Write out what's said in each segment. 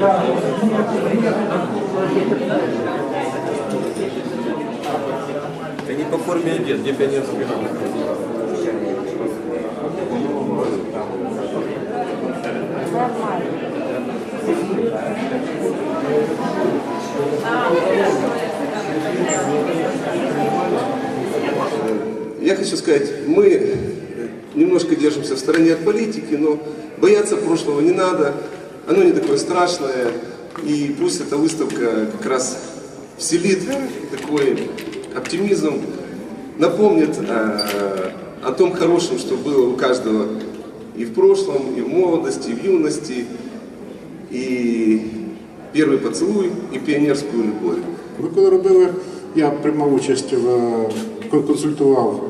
Да не по форме одет, где пионерский ранг. Я хочу сказать, мы немножко держимся в стороне от политики, но бояться прошлого не надо. Оно не такое страшное. И пусть эта выставка как раз вселит такой оптимизм, напомнит э, о том хорошем, что было у каждого и в прошлом, и в молодости, и в юности, и первый поцелуй, и пионерскую любовь. Ми коли робили, я приймав участь в кон- консультував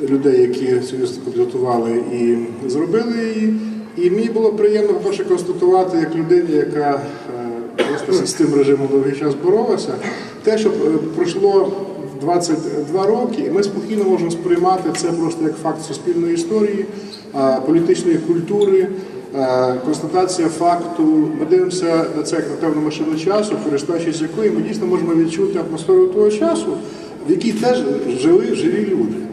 е, людей, які цю виставку підготували і зробили її. І мені було приємно по-перше констатувати, як людині, яка е, просто з тим режимом довгий час боролася, те, що е, пройшло 22 роки, і ми спокійно можемо сприймати це просто як факт суспільної історії, е, політичної культури. Констатація факту, ми дивимося на це як на певну машину часу, користуючись якою ми дійсно можемо відчути атмосферу того часу, в якій теж жили живі люди.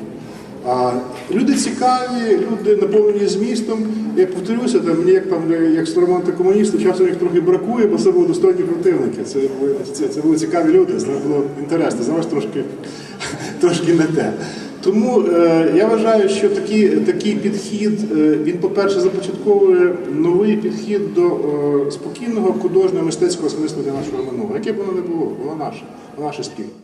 А, люди цікаві, люди наповнені змістом. Я повторюся, там, мені як там як старому антикомуністу, часом їх трохи бракує, бо це були достойні противники. Це, були- це, це були цікаві люди, це було інтересно, зараз трошки, трошки не те. Тому е, я вважаю, що такий, такий підхід, е, він, по-перше, започатковує новий підхід до е, спокійного художнього мистецького смислу для нашого минулого. Яке б воно не було, воно наше, воно наше спільне.